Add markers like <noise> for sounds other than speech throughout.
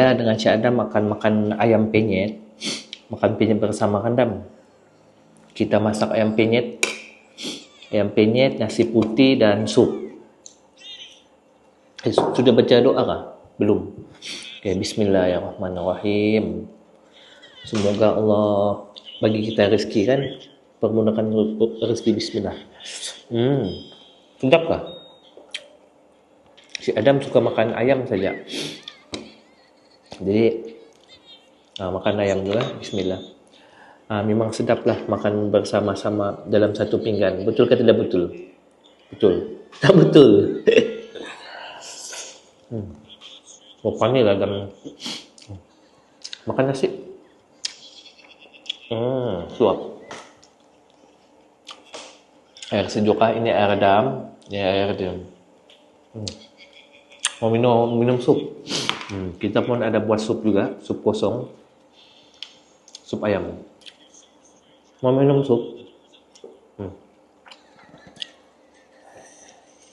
Saya dengan Cik Adam akan makan ayam penyet. Makan penyet bersama Kandam. Kita masak ayam penyet. Ayam penyet, nasi putih dan sup. Eh, sudah baca doa kah? Belum. Okay, bismillahirrahmanirrahim. Semoga Allah bagi kita rezeki kan. Pergunakan rezeki bismillah. Hmm. Sedap kah? Si Adam suka makan ayam saja. Jadi uh, makan ayam juga, Bismillah. Uh, memang sedap lah makan bersama-sama dalam satu pinggan. Betul ke tidak betul? Betul. <laughs> Tak betul. <laughs> hmm. Oh, panik lah dalam makan nasi. Hmm, suap. Air sejuk kah? Ini air redam. Ini air redam. Hmm. Mau minum minum sup. Hmm, kita pun ada buat sup juga, sup kosong. Sup ayam. Mau minum sup? Hmm.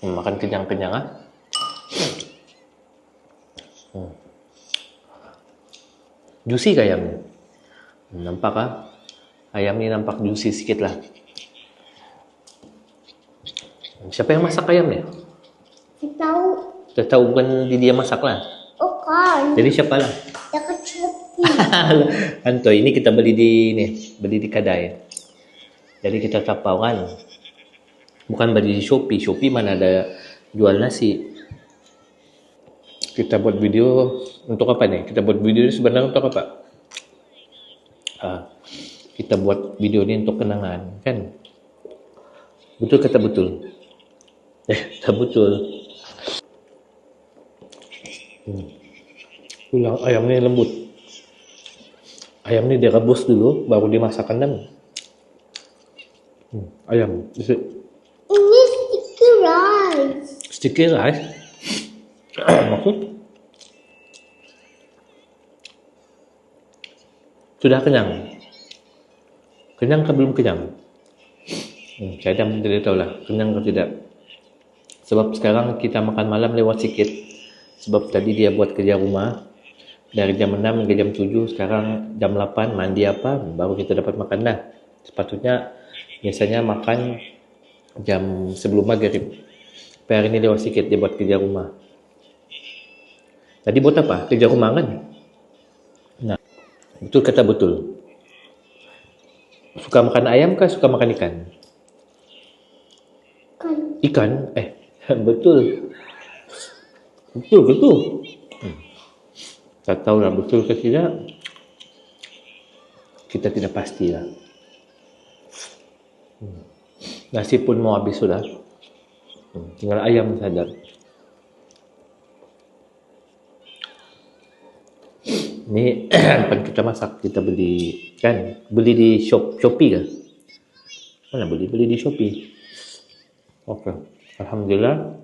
Hmm, makan kenyang-kenyang ah. Hmm. Juicy kah ayam? Hmm, nampak ah? Ayam ni nampak juicy sikit lah. Siapa yang masak ayam ni? Saya tahu. Kita tahu bukan dia masak lah. Jadi siapa lah? Dekat. <laughs> Anto, ini kita beli di ni, beli di kedai. Jadi kita tapau kan. Bukan beli di Shopee. Shopee mana ada jual nasi. Kita buat video untuk apa nih? Kita buat video ini sebenarnya untuk apa? Ah, kita buat video ini untuk kenangan, kan? Betul kata betul. Eh, tak betul. Hmm. Tulang ayam ni lembut. Ayam ni direbus dulu, baru dimasak kandang. Hmm. Ayam. Is it Ini sticky rice. sticky rice? <clears throat> Maksud? Sudah kenyang? Kenyang ke belum kenyang? Hmm, saya dah tidak tahu lah, kenyang atau tidak. Sebab sekarang kita makan malam lewat sikit. Sebab tadi dia buat kerja rumah. Dari jam 6 hingga jam 7, sekarang jam 8 mandi apa, baru kita dapat makan dah. Sepatutnya biasanya makan jam sebelum maghrib. Tapi hari ini lewat sikit dia buat kerja rumah. Tadi buat apa? Kerja rumah kan? Nah, betul kata betul. Suka makan ayam kah suka makan ikan? Kan. Ikan? Eh, <laughs> betul. Betul, betul. Tak tahu lah betul ke tidak. Kita tidak pasti lah. Hmm. Nasi pun mau habis sudah. Hmm. Tinggal ayam saja. Ini tempat <clears throat> kita masak kita beli kan beli di shop Shopee kan? Mana beli beli di Shopee? Oke, alhamdulillah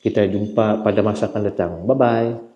kita jumpa pada masa akan datang. Bye bye.